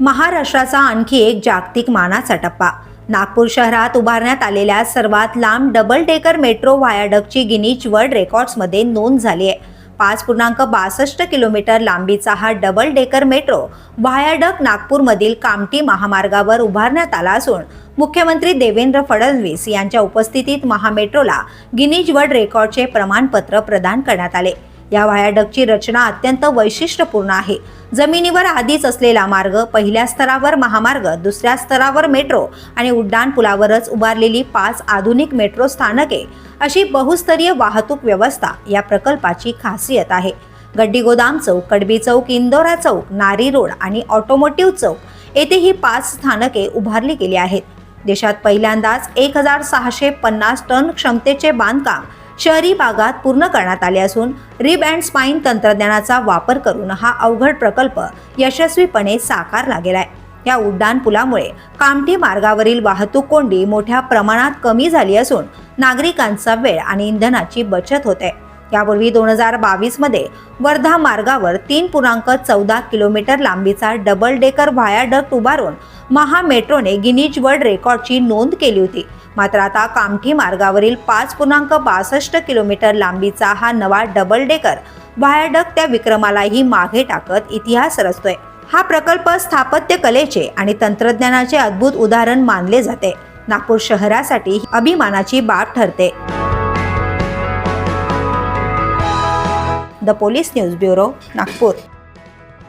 महाराष्ट्राचा आणखी एक जागतिक मानाचा टप्पा. नागपूर शहरात उभारण्यात आलेल्या सर्वात लांब डबल डेकर मेट्रो व्हायाडकची गिनीज वर्ल्ड रेकॉर्ड्समध्ये नोंद झाली आहे. पाच पूर्णांक बासष्ट किलोमीटर लांबीचा हा डबल डेकर मेट्रो व्हायाडक नागपूरमधील कामठी महामार्गावर उभारण्यात आला असून मुख्यमंत्री देवेंद्र फडणवीस यांच्या उपस्थितीत महामेट्रोला गिनीज वर्ल्ड रेकॉर्डचे प्रमाणपत्र प्रदान करण्यात आले. या व्हायाडकची रचना अत्यंत वैशिष्ट्यपूर्ण आहे. जमिनीवर आधीच असलेला मार्ग पहिल्या स्तरावर महामार्ग दुसऱ्या स्तरावर मेट्रो आणि उड्डाण पुलावरच उभारलेली पाच आधुनिक मेट्रो स्थानके अशी बहुस्तरीय वाहतूक व्यवस्था या प्रकल्पाची खासियत आहे. गड्डी गोदाम चौक कडबी चौक इंदोरा चौक नारी रोड आणि ऑटोमोटिव्ह चौक येथे ही पाच स्थानके उभारली गेली आहेत. देशात पहिल्यांदाच एक हजार सहाशे पन्नास टन क्षमतेचे बांधकाम शहरी भागात पूर्ण करण्यात आले असून रिब अँड स्पाईन तंत्रज्ञानाचा वापर करून हा अवघड प्रकल्प यशस्वीपणे साकार लागेला आहे या उड्डाण पुलामुळे कामठी मार्गावरील वाहतूक कोंडी मोठ्या प्रमाणात कमी झाली असून नागरिकांचा वेळ आणि इंधनाची बचत होते. यापूर्वी दोन हजार बावीसमध्ये वर्धा मार्गावर तीन पूर्णांक चौदा किलोमीटर लांबीचा डबल डेकर व्हायाडक्ट उभारून महा मेट्रोने गिनीज वर्ल्ड रेकॉर्डची नोंद केली होती. मात्र आता कामठी मार्गावरील पाच पूर्णांक बासष्ट किलोमीटर लांबीचा हा नवा डबल डेकर व्हायाडक त्या विक्रमालाही मागे टाकत इतिहास रचतोय. हा प्रकल्प स्थापत्य कलेचे आणि तंत्रज्ञानाचे अद्भुत उदाहरण मानले जाते. नागपूर शहरासाठी ही अभिमानाची बाब ठरते. The police news bureau Nagpur.